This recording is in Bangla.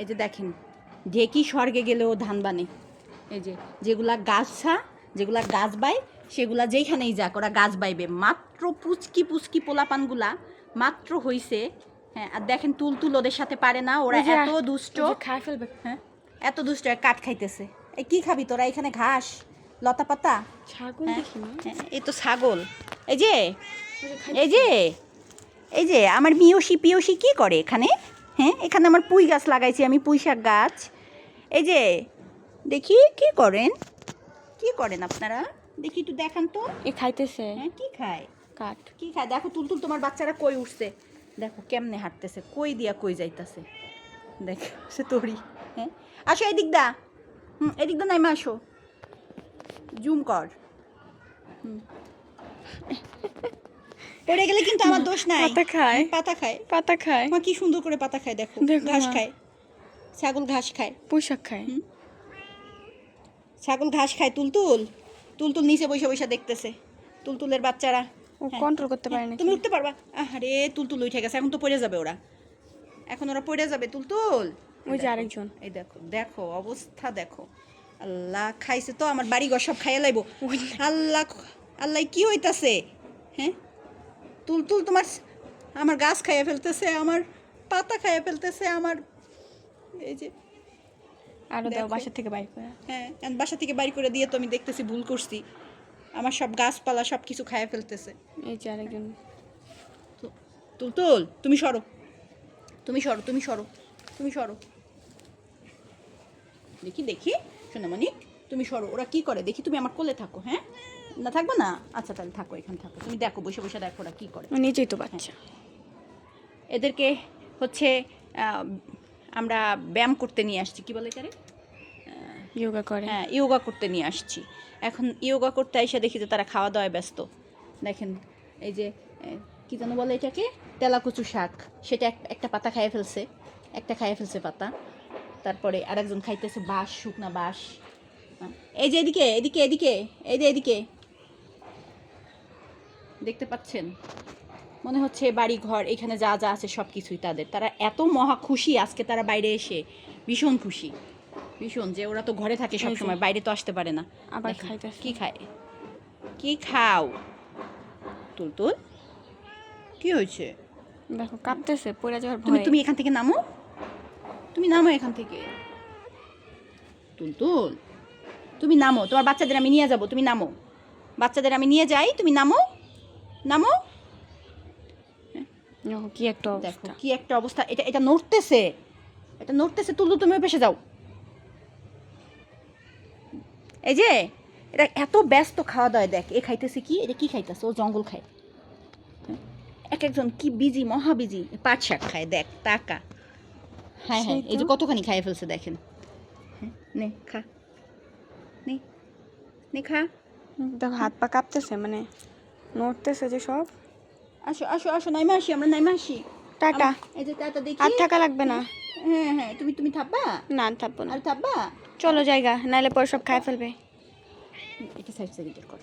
এই যে দেখেন ঢেকি স্বর্গে গেলেও ধান বানে। এই যে যেগুলা গাছা যেগুলা গাছ বাই সেগুলা যেইখানেই যাক ওরা গাছ বাইবে। মাত্র পুচকি পুচকি পোলাপানগুলা মাত্র হইছে হ্যাঁ আর দেখেন তুল তুল ওদের সাথে পারে না ওরা এত দুষ্ট। খায় ফেলবে। হ্যাঁ এত দুষ্ট কাঠ খাইতেছে। এই কি খাবি তোরা এখানে ঘাস লতা পাতা? ছাগল হ্যাঁ, হ্যাঁ, এই তো ছাগল। এই যে এই যে এই যে আমার মিয়সি পিয়সি কি করে এখানে? হ্যাঁ এখানে আমার পুঁই গাছ লাগাইছি আমি পুঁই শাক গাছ। এই যে দেখি কি করেন? কি করেন আপনারা? দেখি একটু দেখান তো। এ খাইতেছে। হ্যাঁ কি খায়? কাঠ। কি খায়? দেখো তুলতুল তোমার বাচ্চারা কই উঠছে? দেখো কেমনে হাঁটতেছে কই দিয়া কই যাইতাছে। দেখ সে তোরি হ্যাঁ। আসো এদিক দা। হুম এদিক দা নাইমা আসো। জুম কর। হুম। পড়ে গেলে কিন্তু আমার দোষ নাই। পাতা খায়। পাতা খায়। পাতা খায়। মা কি সুন্দর করে পাতা খায় দেখো। ঘাস খায়। ছাগল ঘাস খায়। পোশাক খায়। ছাগল ঘাস খায় তুলতুল। তুলতুল নিচে বসে বসে দেখতেছে। তুলতুলের বাচ্চারা। ও হ্যাঁ। কন্ট্রোল করতে পারে না তুমি উঠতে পারবা? আরে তুলতুল উঠে গেছে। এখন তো পড়ে যাবে ওরা। এখন ওরা পড়ে যাবে। তুলতুল। ওই যে আরেকজন। এই দেখো দেখো অবস্থা দেখো। আল্লাহ খাইছে তো আমার বাড়ি ঘর সব খাইয়া লাইব। আল্লাহ আল্লাহ কি হইতাছে? হ্যাঁ? তুলতুল তোমার আমার গাছ খাইয়া ফেলতেছে আমার পাতা খাইয়া ফেলতেছে আমার এই যে আরও দাও। বাসা থেকে বাইর করে। হ্যাঁ বাসা থেকে বাইর করে দিয়ে তো আমি দেখতেছি ভুল করছি। আমার সব গাছপালা সব কিছু খাইয়া ফেলতেছে। এই যে আরেকজন। তুলতুল তুমি সরো। তুমি সরো তুমি সরো তুমি সরো। দেখি দেখি সোনামণি। তুমি সরো ওরা কি করে? দেখি তুমি আমার কোলে থাকো হ্যাঁ? না থাকব না? আচ্ছা তাহলে থাকো এখানে থাকো। তুমি দেখো বসে বসে দেখো ওরা কি করে। নিজেই তো বাচ্চা। এদেরকে হচ্ছে আমরা ব্যায়াম করতে নিয়ে আসছি। কি বলে এটারে? যোগা করে। হ্যাঁ ইয়োগা করতে নিয়ে আসছি। এখন ইয়োগা করতে এসে দেখি যে তারা খাওয়া দাওয়ায় ব্যস্ত। দেখেন এই যে কি যেন বলে এটাকে? তেলাকুচু শাক। সেটা এক- একটা পাতা খাইয়ে ফেলছে একটা খাইয়ে ফেলছে পাতা। তারপরে আরেকজন খাইতেছে বাঁশ শুকনা বাঁশ। হ্যাঁ, এই যে এদিকে এদিকে এদিকে এই যে এদিকে। দেখতে পাচ্ছেন? মনে হচ্ছে বাড়ি ঘর এখানে যা যা আছে সব কিছুই তাদের। তারা এত মহা খুশি আজকে তারা বাইরে এসে। ভীষণ খুশি। ভীষণ যে ওরা তো ঘরে থাকে সব সময় বাইরে তো আসতে পারে না। আবার খাইতেছে। কি খায়? কি খাও? তুলতুল কি হয়েছে? দেখো কাঁপতেছে পড়ে যাওয়ার তুমি তুমি এখান থেকে নামো? তুমি নামো এখান থেকে। তুলতুল তুমি নামো তোমার বাচ্চাদের আমি নিয়ে যাব তুমি নামো। বাচ্চাদের আমি নিয়ে যাই তুমি নামো নামো। কি একটা দেখো কি একটা অবস্থা। এটা এটা নড়তেছে। এটা নড়তেছে তুলু তুমি পাশে যাও। এই যে এটা এত ব্যস্ত খাওয়া দাওয়া দেখ এ খাইতেছে কি এটা কি খাইতেছে ও জঙ্গল খায়। হ্যাঁ? এক একজন কি বিজি মহা বিজি পাট শাক খায় দেখ টাকা হ্যাঁ হ্যাঁ এই যে কতখানি খাইয়ে ফেলছে দেখেন। হ্যাঁ নে খা। নে নে খা। দেখো হাত পা কাঁপতেছে মানে নড়তেছে যে সব। আসো আসো আসো নাইমা আসি আমরা নাইমা আসি। টাটা। এই যে টাটা দেখি। আর থাকা লাগবে না। হ্যাঁ হ্যাঁ তুমি তুমি থাকবা? না থাকব না। আর থাকবা? চলো জায়গা নাইলে পরে সব খায় ফেলবে। এটা সাইড সাইড কর।